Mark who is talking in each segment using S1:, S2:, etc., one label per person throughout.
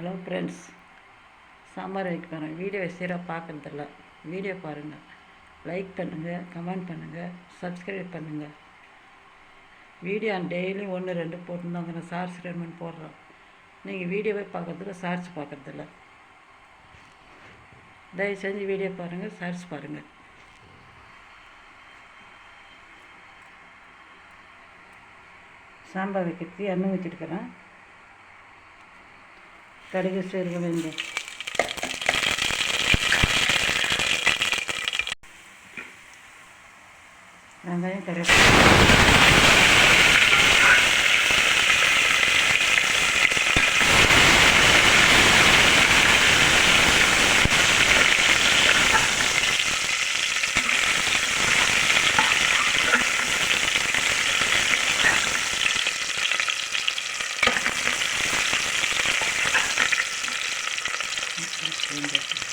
S1: Hello friends sambar வைக்க போகிறேன் video சீராக பார்க்கறதில்ல வீடியோ பாருங்கள் லைக் பண்ணுங்கள் கமெண்ட் பண்ணுங்கள் சப்ஸ்கிரைப் பண்ணுங்கள் வீடியோ டெய்லி ஒன்று ரெண்டு போட்டுருந்தாங்க. ஷார்ட்ஸ் ரெண்டு மணி போடுறோம் நீங்கள் வீடியோவே பார்க்கறதில்ல சார்ஜ் பார்க்கறதில்ல தயவு செஞ்சு வீடியோ பாருங்கள் சார்ஜ் பாருங்கள் சாம்பார் வைக்கிறதுக்கு எண்ணெய் ஊற்றிட்டுக்கிறேன் கடுகு சீரகம் வேண்டும் வெங்காயம் கருவேப்பிலை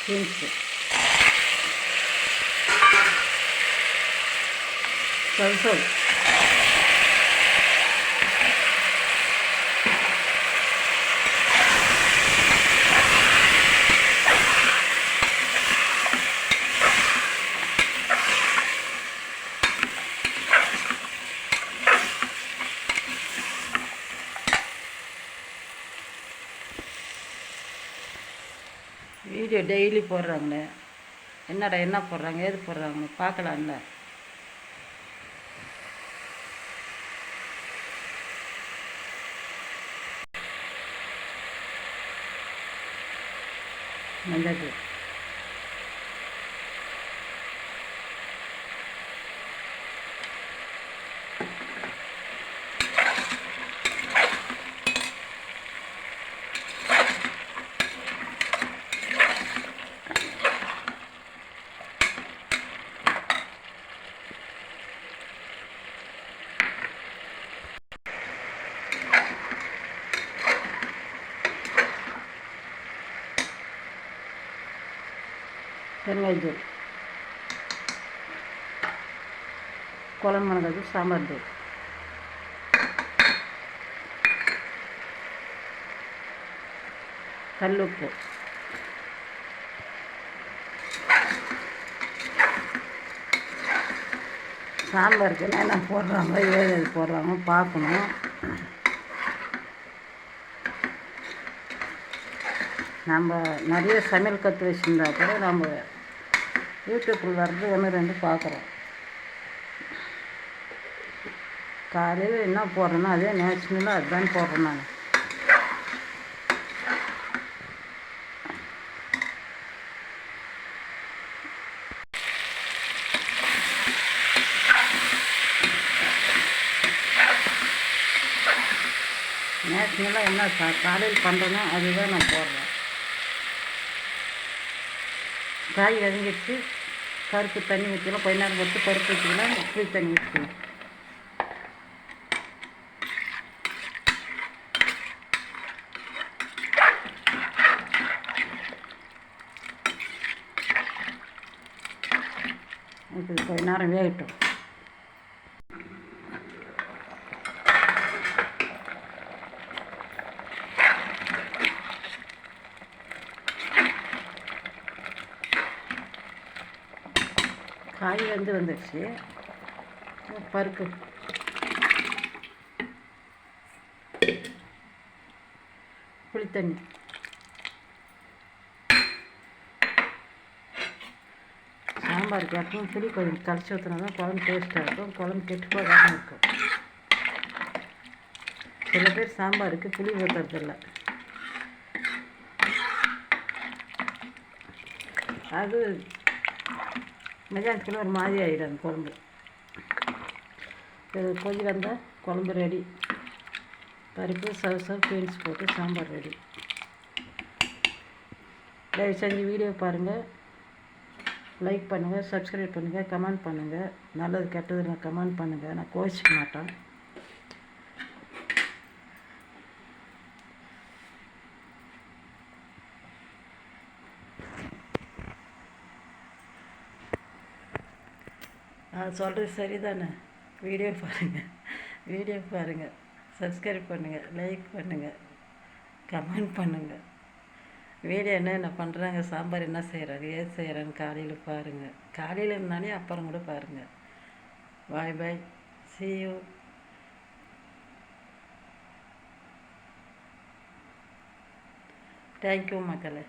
S1: பீன்ஸு சல்சோல் வீடியோ டெய்லி போடுறாங்களே. என்னடா என்ன போடுறாங்க ஏது போடுறாங்கன்னு பார்க்கலாம்ல. நல்லது பெருங்காயத்தூள் குழம்பு மிளகாய் சாம்பார் தூள். கல்லுப்பு சாம்பாருக்கு என்னென்ன போடுறாங்க ஏது எது போடுறாங்க பார்க்கணும். நம்ம நிறைய சமையல் கற்று வச்சுருந்தா கூட நம்ம யூடியூப்பில் வர்றது ஒன்று ரெண்டு பார்க்குறோம். காலையில் என்ன போடுறேன்னா அதே நேச்சுரலாக அதுதான் போடுறேன் நான் நேச்சுரலாக என்ன கா காலையில் பண்ணுறேனோ அதுதான் நான் போடுறேன். காய் வதங்கிடுச்சு. பருப்பு தண்ணி ஊற்றிக்கலாம் கொஞ்ச நேரம் பொறுத்து பருப்பு ஊற்றிக்கலாம் புளி தண்ணி ஊற்றிக்கலாம் இது கொஞ்ச நேரம் வேகட்டும். காய் வந்து வந்துடுச்சு பருப்பு. புளித்தண்ணி. சாம்பாருக்கு எப்பவும் புளி கொஞ்சம் கரைச்சி ஊற்றினா தான் குழம்பு டேஸ்ட்டாக இருக்கும். குழம்பு கெட்டு போகாமல் இருக்கும். சில பேர் சாம்பாருக்கு புளி ஊற்றுறதில்ல அது மதியானத்துக்குள்ள ஒரு மாதிரி ஆகிடும் அந்த குழம்பு. இது கொதி வந்தால் குழம்பு ரெடி பருப்பு சவசம் பீன்ஸ் போட்டு சாம்பார் ரெடி தயவு செஞ்சு வீடியோ பாருங்கள் லைக் பண்ணுங்கள் சப்ஸ்கிரைப் பண்ணுங்கள் கமெண்ட் பண்ணுங்கள் நல்லது கெட்டது நான் கமெண்ட் பண்ணுங்கள் நான் கோச்சிக்க மாட்டேன். நான் சொல்கிறது சரி தானே வீடியோ பாருங்கள் வீடியோ பாருங்கள் சப்ஸ்கிரைப் பண்ணுங்கள் லைக் பண்ணுங்கள் கமெண்ட் பண்ணுங்கள் வீடியோ என்ன என்ன பண்ணுறாங்க சாம்பார் என்ன செய்கிறாங்க ஏது செய்கிறாங்க காலையில் பாருங்கள் காலையில் இருந்தாலே அப்புறம் கூட பாருங்கள் bye bye see you. Thank you மக்களே.